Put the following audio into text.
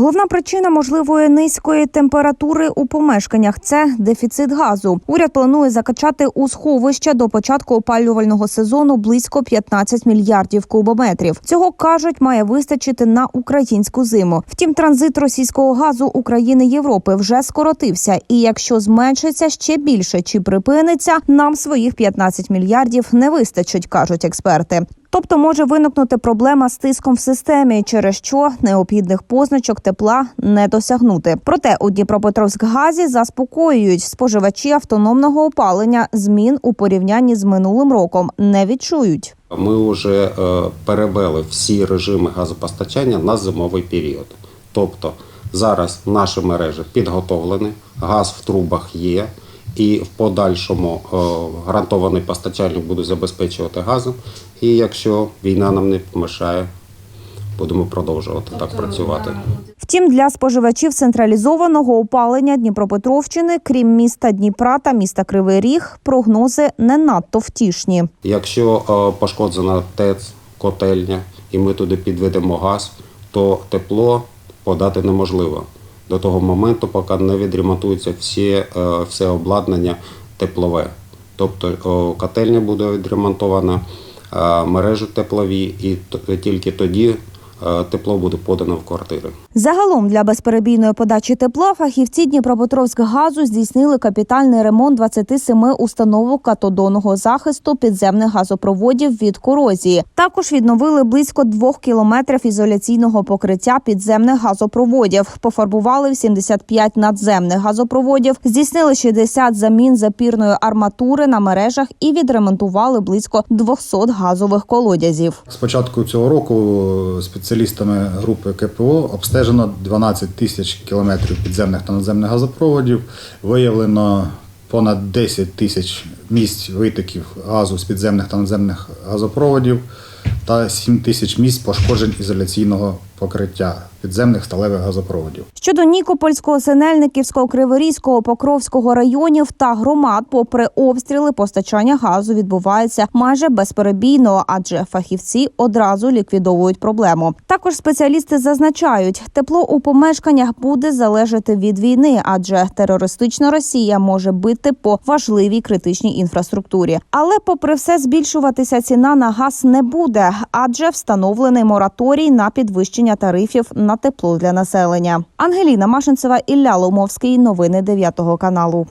Головна причина можливої низької температури у помешканнях це дефіцит газу. Уряд планує закачати у сховища до початку опалювального сезону близько 15 мільярдів кубометрів. Цього кажуть, має вистачити на українську зиму. Втім, транзит російського газу України Європи вже скоротився. І якщо зменшиться ще більше чи припиниться, нам своїх 15 мільярдів не вистачить, кажуть експерти. Тобто може виникнути проблема з тиском в системі, через що необхідних позначок тепла не досягнути. Проте у Дніпропетровськгазі заспокоюють споживачі автономного опалення змін у порівнянні з минулим роком не відчують. Ми вже е, перевели всі режими газопостачання на зимовий період. Тобто зараз наші мережі підготовлені, газ в трубах є, і в подальшому е, гарантований постачальник буде забезпечувати газом. І якщо війна нам не помішає, будемо продовжувати так працювати. Втім, для споживачів централізованого опалення Дніпропетровщини, крім міста Дніпра та міста Кривий Ріг, прогнози не надто втішні. Якщо е, пошкоджена ТЕЦ, котельня, і ми туди підведемо газ, то тепло подати неможливо до того моменту, поки не відремонтується всі, е, все обладнання теплове. Тобто котельня буде відремонтована, мережі теплові, і тільки тоді тепло буде подано в квартири. Загалом для безперебійної подачі тепла фахівці Дніпропетровськгазу здійснили капітальний ремонт 27 установок катодонного захисту підземних газопроводів від корозії. Також відновили близько двох кілометрів ізоляційного покриття підземних газопроводів. Пофарбували 75 надземних газопроводів, здійснили 60 замін запірної арматури на мережах і відремонтували близько 200 газових колодязів. З початку цього року спеціалістами групи КПО обстежено 12 тисяч кілометрів підземних та надземних газопроводів. Виявлено понад 10 тисяч місць витоків газу з підземних та надземних газопроводів та 7 тисяч місць пошкоджень ізоляційного покриття підземних сталевих газопроводів. Щодо Нікопольського, Синельниківського, Криворізького, Покровського районів та громад, попри обстріли, постачання газу відбувається майже безперебійно, адже фахівці одразу ліквідовують проблему. Також спеціалісти зазначають, тепло у помешканнях буде залежати від війни, адже терористична Росія може бити по важливій критичній інфраструктурі. Але, попри все, збільшуватися ціна на газ не буде, адже встановлений мораторій на підвищення тарифів на тепло для населення. Ангеліна Машинцева, Ілля Ломовський. Новини 9 каналу.